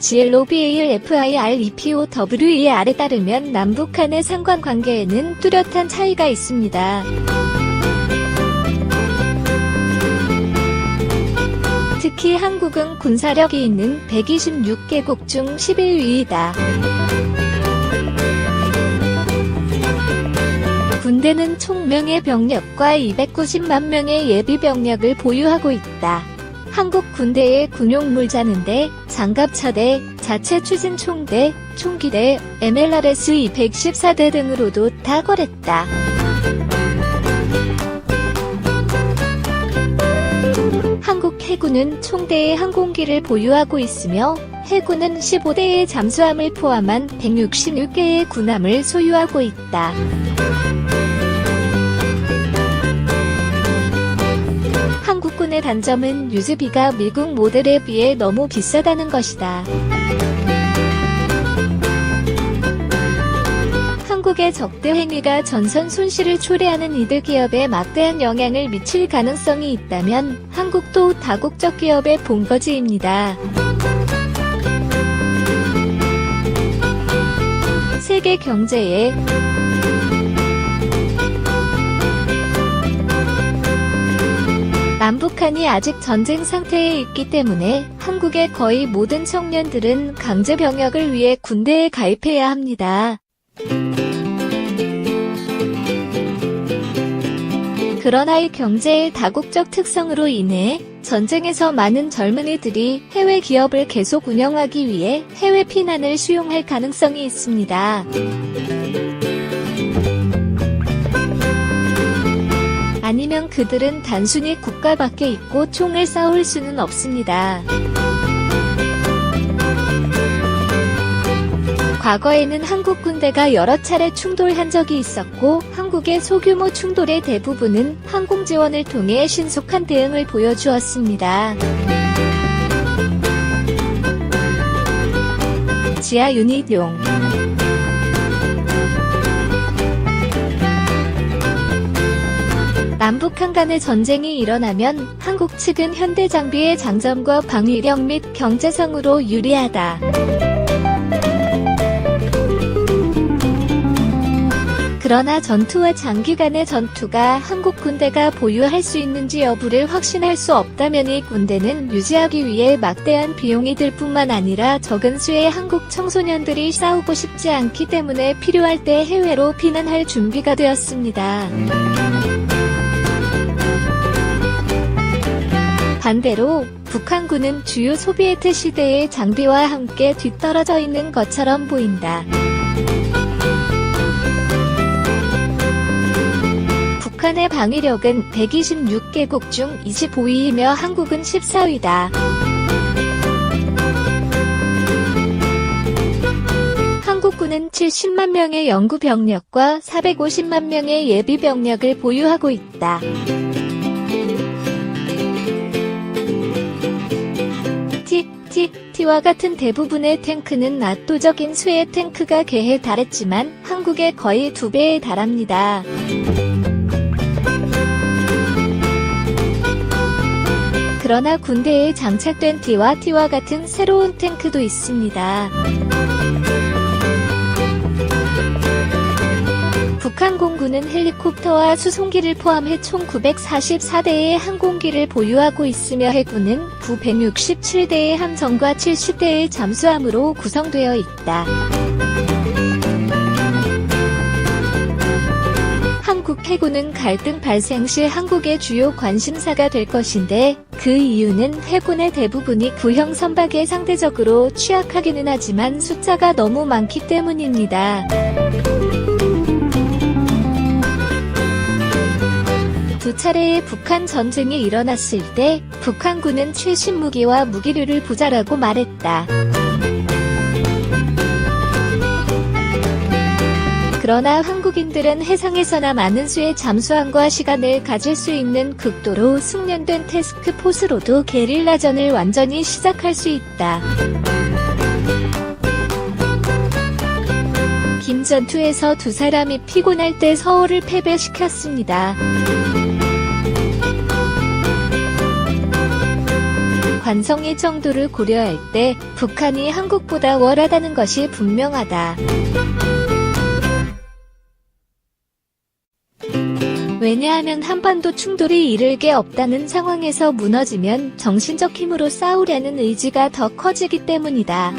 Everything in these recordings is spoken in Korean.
GLOBALFIREPOWER에 따르면 남북 간의 상관관계에는 뚜렷한 차이가 있습니다. 특히 한국은 군사력이 있는 126개국 중 11위이다. 군대는 총 명의 병력과 290만 명의 예비 병력을 보유하고 있다. 한국 군대의 군용물 자는데 장갑차대, 자체 추진 총대, 총기대, MLRS 214대 등으로도 탁월했다. 한국 해군은 총대의 항공기를 보유하고 있으며 해군은 15대의 잠수함을 포함한 166개의 군함을 소유하고 있다. 한국군의 단점은 유즈비가 미국 모델에 비해 너무 비싸다는 것이다. 한국의 적대 행위가 전선 손실을 초래하는 이들 기업에 막대한 영향을 미칠 가능성이 있다면 한국도 다국적 기업의 본거지입니다. 세계 경제에 남북한이 아직 전쟁 상태에 있기 때문에 한국의 거의 모든 청년들은 강제 병역을 위해 군대에 가입해야 합니다. 그러나 이 경제의 다국적 특성으로 인해 전쟁에서 많은 젊은이들이 해외 기업을 계속 운영하기 위해 해외 피난을 수용할 가능성이 있습니다. 아니면 그들은 단순히 국가 밖에 있고 총을 쏴올 수는 없습니다. 과거에는 한국 군대가 여러 차례 충돌한 적이 있었고 한국의 소규모 충돌의 대부분은 항공 지원을 통해 신속한 대응을 보여주었습니다. 지하 유닛용 남북한 간의 전쟁이 일어나면 한국 측은 현대 장비의 장점과 방위력 및 경제성으로 유리하다. 그러나 전투와 장기간의 전투가 한국 군대가 보유할 수 있는지 여부를 확신할 수 없다면 이 군대는 유지하기 위해 막대한 비용이 들 뿐만 아니라 적은 수의 한국 청소년들이 싸우고 싶지 않기 때문에 필요할 때 해외로 피난할 준비가 되었습니다. 반대로 북한군은 주요 소비에트 시대의 장비와 함께 뒤떨어져 있는 것처럼 보인다. 북한의 방위력은 126개국 중 25위이며 한국은 14위다. 한국군은 70만 명의 영구 병력과 450만 명의 예비 병력을 보유하고 있다. T와 같은 대부분의 탱크는 압도적인 수의 탱크가 개에 달했지만 한국의 거의 두 배에 달합니다. 그러나 군대에 장착된 T와 T와 같은 새로운 탱크도 있습니다. 북한 공군은 헬리콥터와 수송기를 포함해 총 944대의 항공기를 보유하고 있으며 해군은 부 167대의 함정과 70대의 잠수함으로 구성되어 있다. 한국 해군은 갈등 발생 시 한국의 주요 관심사가 될 것인데 그 이유는 해군의 대부분이 구형 선박에 상대적으로 취약하기는 하지만 숫자가 너무 많기 때문입니다. 두 차례의 북한 전쟁이 일어났을 때 북한군은 최신 무기와 무기류를 부자라고 말했다. 그러나 한국인들은 해상에서나 많은 수의 잠수함과 시간을 가질 수 있는 극도로 숙련된 태스크포스로도 게릴라전을 완전히 시작할 수 있다. 김전투에서 두 사람이 피곤할 때 서울을 패배시켰습니다. 관성의 정도를 고려할 때 북한이 한국보다 월하다는 것이 분명하다. 왜냐하면 한반도 충돌이 이를 게 없다는 상황에서 무너지면 정신적 힘으로 싸우려는 의지가 더 커지기 때문이다.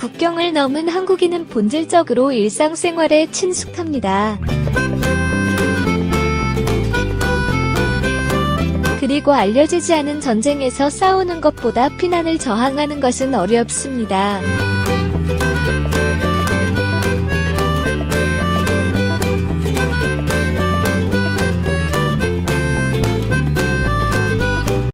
국경을 넘은 한국인은 본질적으로 일상생활에 친숙합니다. 그리고 알려지지 않은 전쟁에서 싸우는 것보다 피난을 저항하는 것은 어렵습니다.